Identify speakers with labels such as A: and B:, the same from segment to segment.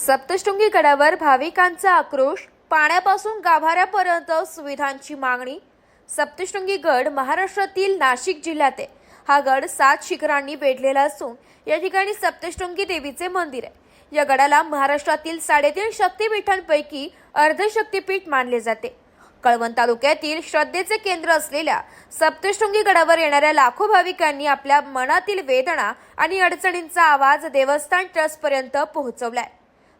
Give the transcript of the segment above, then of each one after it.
A: सप्तशृंगी गडावर भाविकांचा आक्रोश पाण्यापासून गाभाऱ्यापर्यंत सुविधांची मागणी. सप्तशृंगी गड महाराष्ट्रातील नाशिक जिल्ह्यात आहे. हा गड सात शिखरांनी वेढलेला असून या ठिकाणी सप्तशृंगी देवीचे मंदिर आहे. या गडाला महाराष्ट्रातील साडेतीन शक्तीपीठांपैकी अर्ध शक्तीपीठ मानले जाते. कळवण तालुक्यातील श्रद्धेचे केंद्र असलेल्या सप्तशृंगी गडावर येणाऱ्या लाखो भाविकांनी आपल्या मनातील वेदना आणि अडचणींचा आवाज देवस्थान ट्रस्टपर्यंत पोहोचवलाय.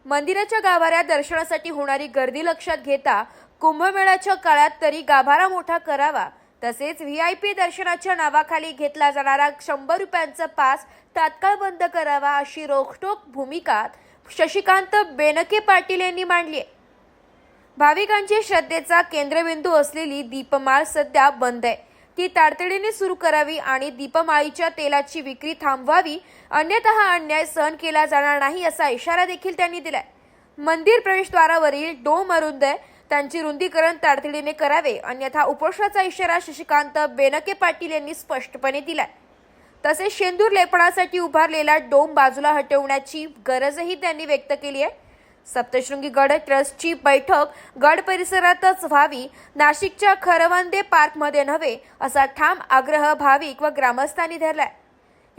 A: मंदिराच्या गाभाऱ्यात दर्शनासाठी होणारी गर्दी लक्षात घेता कुंभमेळ्याच्या काळात तरी गाभारा मोठा करावा. तसेच व्ही आय पी दर्शनाच्या नावाखाली घेतला जाणारा शंभर रुपयांचा पास तात्काळ बंद करावा अशी रोखटोक भूमिका शशिकांत बेनके पाटील यांनी मांडली आहे. भाविकांची श्रद्धेचा केंद्रबिंदू असलेली दीपमाळ सध्या बंद आहे. ती तातडीने सुरू करावी आणि दीपमाळीच्या तेलाची विक्री थांबवावी अन्यथा हा अन्याय सहन केला जाणार नाही असा इशारा देखील त्यांनी दिलाय. मंदिर प्रवेशद्वारावरील डोम अरुंद त्यांची रुंदीकरण तातडीने करावे अन्यथा उपोषणाचा इशारा शशिकांत बेनके पाटील यांनी स्पष्टपणे दिलाय. तसेच शेंदूर लेपणासाठी उभारलेला डोम बाजूला हटवण्याची गरजही त्यांनी व्यक्त केली आहे. सप्तशृंगी गड ट्रस्टची बैठक गड परिसरातच व्हावी नाशिकच्या खरवंदे पार्कमध्ये नव्हे असा ठाम आग्रह भाविक व ग्रामस्थांनी धरलाय.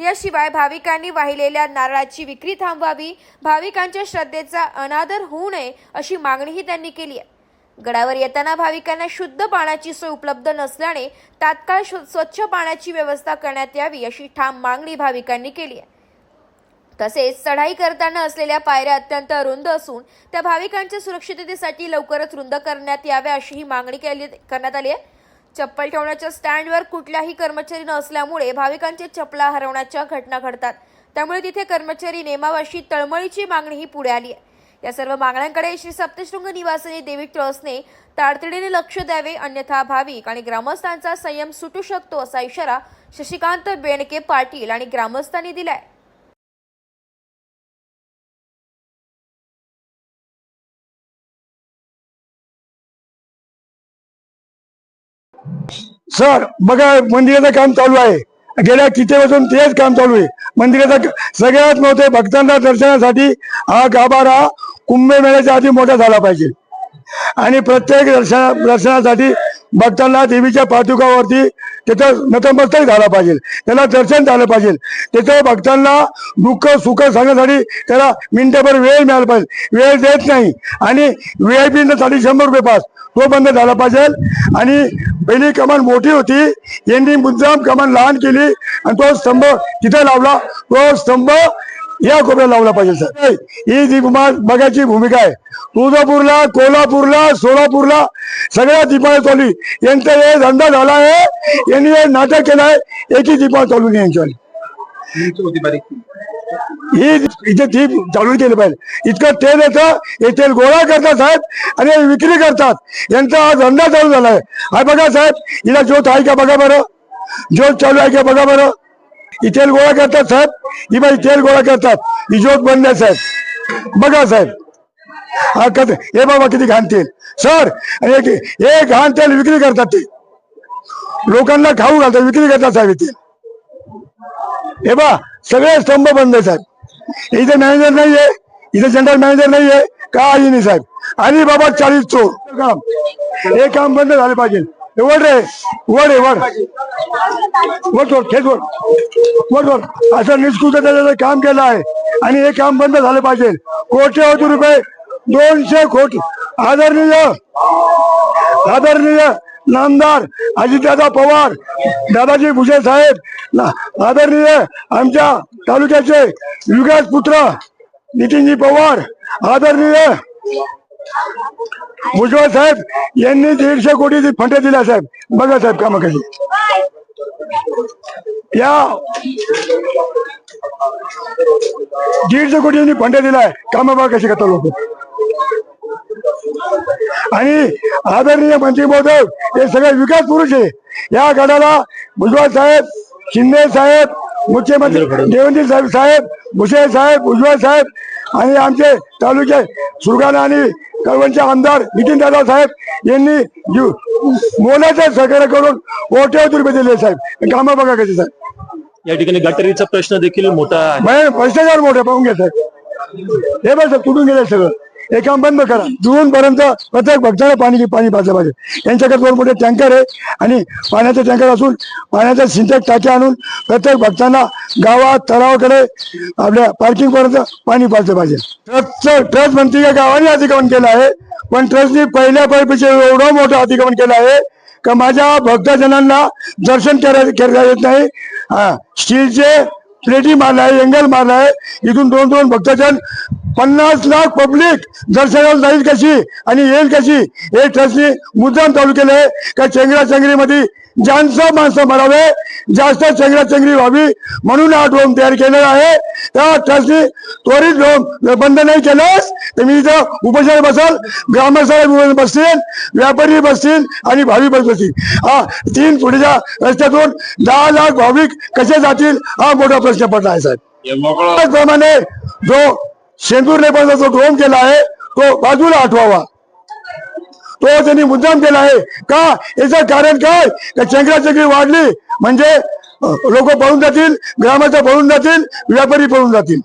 A: याशिवाय भाविकांनी वाहिलेल्या नारळाची विक्री थांबवावी भाविकांच्या श्रद्धेचा अनादर होऊ नये अशी मागणीही त्यांनी केली आहे. गडावर येताना भाविकांना शुद्ध पाण्याची सोय उपलब्ध नसल्याने तात्काळ शु- स्वच्छ पाण्याची व्यवस्था करण्यात यावी अशी ठाम मागणी भाविकांनी केली आहे. तसेच चढाई करताना असलेल्या पायऱ्या अत्यंत रुंद असून त्या भाविकांच्या सुरक्षिततेसाठी लवकरच रुंद करण्यात याव्या अशी ही मागणी केली करण्यात आली आहे. चप्पल ठेवण्याच्या स्टँडवर कुठल्याही कर्मचारी नसल्यामुळे भाविकांचे चपला हरवण्याच्या घटना घडतात. त्यामुळे तिथे कर्मचारी नेमावाशी तळमळीची मागणीही पुढे आली आहे. या सर्व मागण्यांकडे श्री सप्तशृंग निवासिनी देवी ट्रस्टने तातडीने लक्ष द्यावे अन्यथा भाविक आणि ग्रामस्थांचा संयम सुटू शकतो असा इशारा शशिकांत बेणके पाटील आणि ग्रामस्थांनी दिलाय.
B: सर बघा मंदिराचं काम चालू आहे. गेल्या किती वर्षून तेच काम चालू आहे. मंदिराचं सगळ्यात मोठे भक्तांना दर्शनासाठी हा गाभारा कुंभमेळ्याच्या आधी मोठा झाला पाहिजे. आणि प्रत्येक दर्शना दर्शनासाठी भक्तांना देवीच्या पाठुकावरती त्याचं नतमस्तक झाला पाहिजे. त्याला दर्शन झालं पाहिजे. त्याचं भक्तांना दुःख सुख सांगण्यासाठी त्याला मिनिटभर वेळ मिळाला पाहिजे. वेळ देत नाही. आणि वे आय पी साठी शंभर रुपये पास. तो बंद झाला पाहिजे. आणि पहिली कमान मोठी होती. यांनी मुद्दाम कमान लहान केली. आणि तो स्तंभ तिथे लावला. तो स्तंभ या कोपऱ्यात लावला पाहिजे सर. ही दीपमा बघायची भूमिका आहे तुळजापूरला कोल्हापूरला सोलापूरला सगळ्या दीपा चालू यांचा हे धंदा झाला आहे यांनी हे नाटक केलं आहे एकी दीपा चालू नाही ही इथे ती चालू केलं पाहिजे. इतकं तेल येतं हे तेल गोळा करतात साहेब आणि विक्री करतात. यांचा हा धंदा चालू झाला आहे. हा बघा साहेब हिला ज्योत आहे का बघा बरं? ज्योत चालू आहे का बघा बरं? ही तेल गोळा करतात साहेब. ही बाई तेल गोळा करतात. इजोत ज्योत बंद आहे साहेब. बघा साहेब. हा कत हे बाबा किती घाण तेल सर एक हे घाण तेल विक्री करतात ते. लोकांना खाऊ घालतात विक्री करतात साहेब इथे. हे बा सगळे स्तंभ बंद आहे साहेब. इथे मॅनेजर नाहीये इथे जनरल मॅनेजर नाहीये काही नाही साहेब. आणि बाबा चाळीस चोर. काम हे काम बंद झाले पाहिजे. वड रे. वड रे वड वड वड खेच वड वड वड असं निष्कृत काम केलं आहे. आणि हे काम बंद झालं पाहिजे. कोट्यवधी रुपये दोनशे कोटी. आदरणीय आदरणीय नामदार अजितदादा पवार दादाजी भुसे साहेब आदरणीय आमच्या तालुक्याचे विकास पुत्र नितीनजी पवार आदरणीय भुजबळ साहेब यांनी दीडशे कोटी फंड दिल्या साहेब. बघा साहेब कामं कशी. या दीडशे कोटी यांनी फंड दिलाय. कामं बघा कशी करता लोक. आणि आदरणीय मंत्री महोदय हे सगळे विकास पुरुष आहे. या गडाला भुजबळ साहेब शिंदे साहेब मुख्यमंत्री देवेंद्र साहेब साहेब भुसे साहेब उज्ज्वल साहेब आणि आमचे तालुके सुरगाणा आणि कळवणचे आमदार नितीन दादा साहेब यांनी मोलाचं सहकार्य करून कोट्यवधी रुपये दिले साहेब. कामं बघा कसे साहेब.
C: या ठिकाणी गटारीचा प्रश्न देखील मोठा आहे.
B: भ्रष्टाचार मोठे पाहून घ्या साहेब. हे बघ तुटून गेलं सगळं. हे काम बंद करा. जून पर्यंत प्रत्येक भक्ताला पाणी पाणी पाजलं पाहिजे. यांच्याकडे दोन मोठे टँकर आहे आणि पाण्याचे टँकर असून पाण्याच्या सिंटेक टाक्या आणून प्रत्येक भक्तांना गावात तलावाकडे आपल्या पार्किंग पर्यंत पाणी पाजलं पाहिजे. ट्रस्टचं ट्रस्ट म्हणते या गावाने अतिक्रमण केलं आहे. पण ट्रस्टने पहिल्या पैपीचे एवढं मोठं अतिक्रमण केलं आहे का माझ्या भक्तजनांना दर्शन करायला करता येत नाही. हा स्टीलचे प्लेटी मारला आहे एंगल मारला आहे. इथून दोन दोन भक्तजन पन्नास लाख पब्लिक दर्शनाला जाईल कशी आणि येईल कशी हे ट्रस्टने मुद्दाम चालू केलं का चेंगरा चेंगरीमध्ये जास्त माणसं मरावे जास्त चेंगरा चेंगरी व्हावी म्हणून हा ड्रोन तयार केलेला आहे. त्या ट्रस्टने त्वरित ड्रोन बंद नाही केल्यास तर मी इथं उपोषण बसल ग्रामस्थ बसतील व्यापारी बसतील आणि भाविक बसतील. हा तीन पुढच्या रस्त्यातून दहा लाख भाविक कसे जातील हा मोठा प्रश्न पडला आहे साहेब. त्याचप्रमाणे जो शेंदूर लेपाचा जो ड्रोन केला आहे तो बाजूला आठवावा. तो त्यांनी मुद्दाम केला आहे. का? याचं कारण काय? का चंद्राचक्री वाढली म्हणजे लोक पळून जातील ग्रामाचं पळून जातील व्यापारी पळून जातील.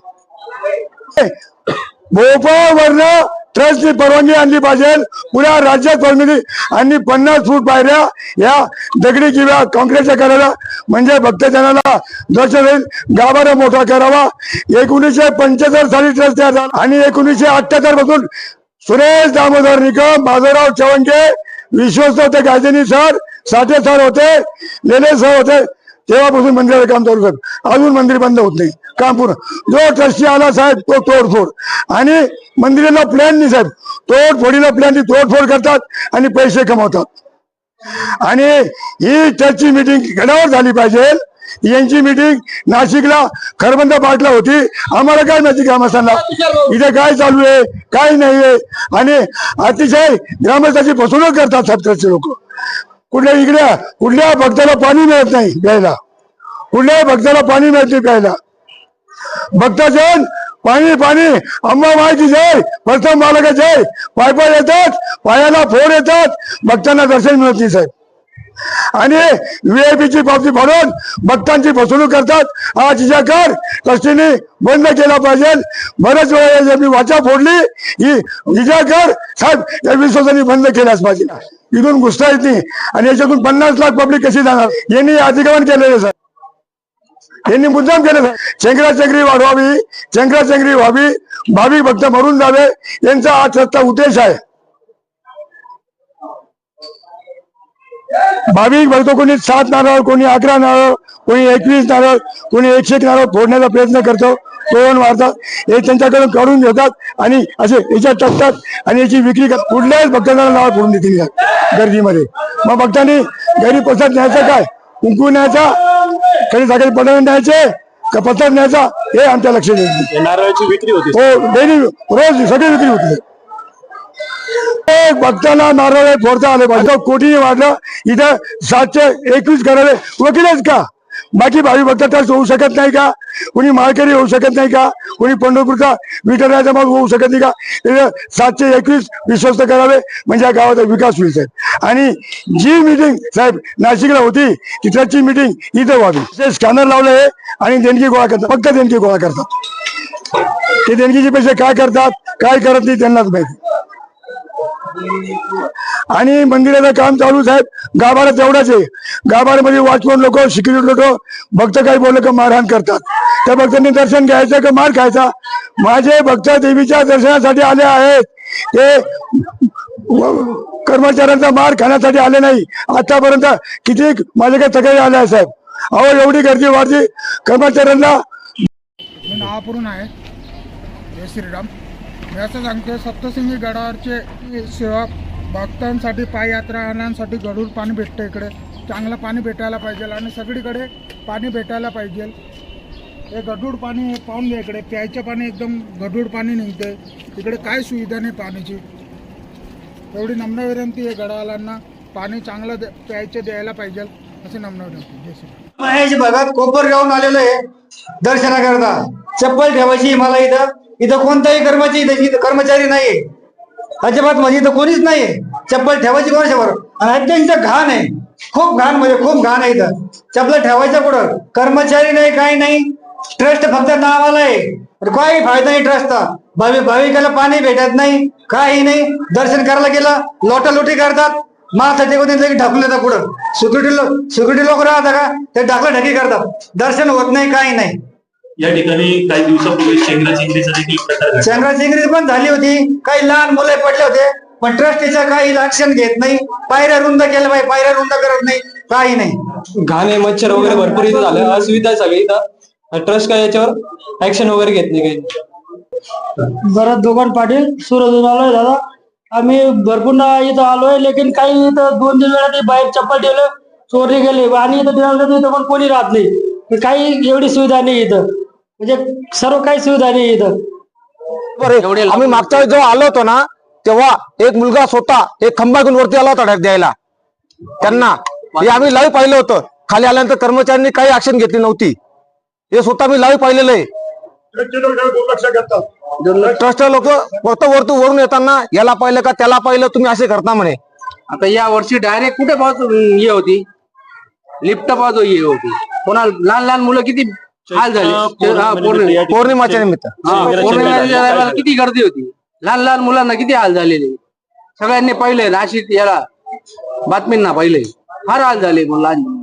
B: भोपाळवरनं ट्रस्टची परवानगी आणली पाहिजे. पुऱ्या राज्यात परमिती आणि पन्नास फूट पायऱ्या या दगडी किंवा काँक्रीटच्या करायला म्हणजे भक्तजनाला दर्शन होईल. गाभारा मोठा करावा. एकोणीसशे पंच्याहत्तर साली ट्रस्ट तयार झाला. आणि एकोणीसशे अठ्याहत्तरपासून सुरेश दामोदर निकम माधवराव चवंके विश्वस्त होते गायदेनी सर साठे सर होते लेले सर होते. तेव्हापासून मंदिराचं काम चालू साहेब अजून मंदिर बंद होत नाही. काम पूर्ण. जो ट्रस्टी आला साहेब तो तोडफोड. आणि मंदिराला प्लॅन नाही साहेब. तोडफोडीला प्लॅन तोडफोड करतात आणि पैसे कमवतात. आणि ही ट्रस्टची मिटिंग गडावर झाली पाहिजे. यांची मिटिंग नाशिकला खरबंद पाटला होती. आम्हाला काय माहिती ग्रामस्थांना? इथे काय चालू आहे? काय नाहीये आणि अतिशय ग्रामस्थांची फसवणूक करतात सत्रचे लोक. कुठल्या इकड्या कुठल्या भक्ताला पाणी मिळत नाही प्यायला? कुठल्याही भक्ताला पाणी मिळत नाही प्यायला? भक्तजन पाणी पाणी अंबा माहिती जय प्रथम बालका जय. पाय पाय येतात पायाला फोड येतात भक्तांना दर्शन मिळत नाही साहेब. आणि व्हीआयपीची पावती भरून भक्तांची फसवणूक करतात. हा जिजाकार ट्रस्टीने बंद केला पाहिजे. बरेच वेळा मी वाचा फोडली. ही जिजाकार साहेब या विश्वासाने बंद केल्याच पाहिजे. इथून घुसता येत नाही. आणि याच्यातून पन्नास लाख पब्लिक कशी जाणार? यांनी अतिक्रमण केलेलं साहेब यांनी मुद्दाम केलं साहेब चेंगरा चेंगरी वाढवावी चेंगरा चेंगरी व्हावी भाविक भक्त मरून जावे यांचा हा सत्ता उद्देश आहे. भाविक भक्त कोणी सात नारळ कोणी अकरा नारळ कोणी एकवीस नारळ कोणी एकशे एक नारळ फोडण्याचा प्रयत्न करतो. तोरण मारतात. हे त्यांच्याकडून काढून घेतात आणि असे याच्यात टाकतात आणि याची विक्री कुठल्याच भक्तांना नाव फोडून देतील गर्दीमध्ये. मग भक्तांनी घरी प्रसाद न्यायचा काय? कुंकू न्यायचा? कधी सकाळी पडवून न्यायचे? का प्रसाद न्यायचा? हे आमच्या लक्षात येत
C: नारळाची विक्री होती.
B: हो डेली रोज सगळी विक्री होती. एक भक्ताला नारळ फोडता आले पाहिजे. कोटीने वाढलं इथं सातशे एकवीस करावे वकीलच का? बाकी भावी भक्त त्याच होऊ शकत नाही का? कुणी माळकरी होऊ शकत नाही का? कुणी पंढरपूरचा विठ्ठलाचा मग होऊ शकत नाही का? सातशे एकवीस विश्वस्त करावे म्हणजे या गावाचा विकास होईल साहेब. आणि जी मिटिंग साहेब नाशिकला होती तिथल्याची मिटिंग इथं व्हावी. ते स्कॅनर लावलं आहे आणि देणगी गोळा करतात. फक्त देणगी गोळा करतात. ते देणगीचे पैसे काय करतात काय करत नाही त्यांनाच माहिती. आणि मंदिराचं काम चालू साहेब. गाभारा तेवढाच आहे. गाभाऱ्यामध्ये वाचवून लोक शिकवून लोक भक्त काही बोललं का मारहाण करतात. त्या भक्तांनी दर्शन घ्यायचं का मार खायचा? माझे भक्त देवीच्या दर्शनासाठी आले आहेत. ते कर्मचाऱ्यांचा मार खाण्यासाठी आले नाही. आतापर्यंत किती माझ्याकडे तक्रारी आल्या आहे साहेब. अहो एवढी गर्दी वाढली. कर्मचाऱ्यांना
D: मी आहे. जय श्रीराम. मी असं सांगतो सप्तसिंगी गडावरचे सेवा भक्तांसाठी पाययात्रा आणण्यासाठी गडूळ पाणी भेटतं इकडे. चांगलं पाणी भेटायला पाहिजे आणि सगळीकडे पाणी भेटायला पाहिजे. हे गढूळ पाणी पाहून घ्या इकडे. प्यायचं पाणी एकदम गढूळ पाणी निघते इकडे काय सुविधा नाही पाण्याची. एवढी नम्र विनंती आहे गडावाल्यांना. पाणी चांगलं प्यायचं द्यायला पाहिजे. असे नम्र विनंती. जय
E: महेश भगत कोपरगावून आलेलो आहे दर्शनाकरता. चप्पल ठेवायची मला इथं. इथं कोणताही कर्मचारी इथं कर्मचारी नाहीये. अजिबात म्हणजे इथं कोणीच नाहीये. चप्पल ठेवायची कोणाच्यावर? आणि अत्यंत घाण आहे. खूप घाण म्हणजे खूप घाण आहे इथं. चप्पल ठेवायचं कुठं? कर्मचारी नाही काही नाही. ट्रस्ट फक्त नावाला आहे. काही फायदा नाही ट्रस्टचा भावी भाविकाला पाणी भेटत नाही काही नाही. दर्शन करायला गेलं लोटालोटी करतात. माथा टेकून लगेच ढकलून येतात पुढं सिक्युरिटी लोक सिक्युरिटी लोक राहतात का? ते ढकला ढकी करतात. दर्शन होत नाही काही नाही.
C: या ठिकाणी काही दिवसापूर्वी शेंगरा चिंगरीचा देखील प्रकार घडला.
E: इंग्रजी पण झाली होती. काही लहान मुलं पडले होते पण ट्रस्टीचं काही लक्षण घेत नाही. पायऱ्या रुंद केल्या पाहिजे पायऱ्या रुंद करत नाही. काही नाही.
F: घाणे मच्छर वगैरे भरपूर इथं झालं. असुविधा आहे सगळी इथं. ट्रस्ट काय याच्यावर? ऍक्शन वगैरे घेत नाही काही.
G: भरत दोघांड पाटील सुरतून आलोय दादा. आम्ही भरपूर ना इथं आलोय लेकिन काही इथं दोन तीन वेळा ते बाहेर चप्पल ठेवलं चोरले गेले. आणि इथं ठेवलं तर इथं पण कोणी राहत नाही. काही एवढी सुविधा नाही इथं. म्हणजे सर्व काही सुविधा नाही इथं
H: बरं, आम्ही मागच्या वेळेस जेव्हा आलो होतो ना तेव्हा एक मुलगा स्वतः एक खंबा घेऊन वरती आला होता डायरेक्ट द्यायला. त्यांना. हे आम्ही लाईव्ह पाहिलं होतं. खाली आल्यानंतर कर्मचाऱ्यांनी काही ऍक्शन घेतली नव्हती. हे स्वतः मी लाईव्ह पाहिलेलं आहे. ट्रस्ट लोक फक्त वरतून वरून येताना याला पाहिलं का त्याला पाहिलं तुम्ही असे करता म्हणे.
I: आता या वर्षी डायरेक्ट कुठे पाहतो हे होती. लिफ्ट पाहतो हे होती. कोणाला लहान लहान मुलं किती हाल झाले. हा, पौर्णिमा-
H: पौर्णिमाच्या निमित्त
I: हा, पौर्णिमेच्या किती गर्दी होती? लहान लहान मुलांना किती हाल झालेले? सगळ्यांनी पहिले नाशिक याला बातमींना पहिले. फार हाल झाले लहान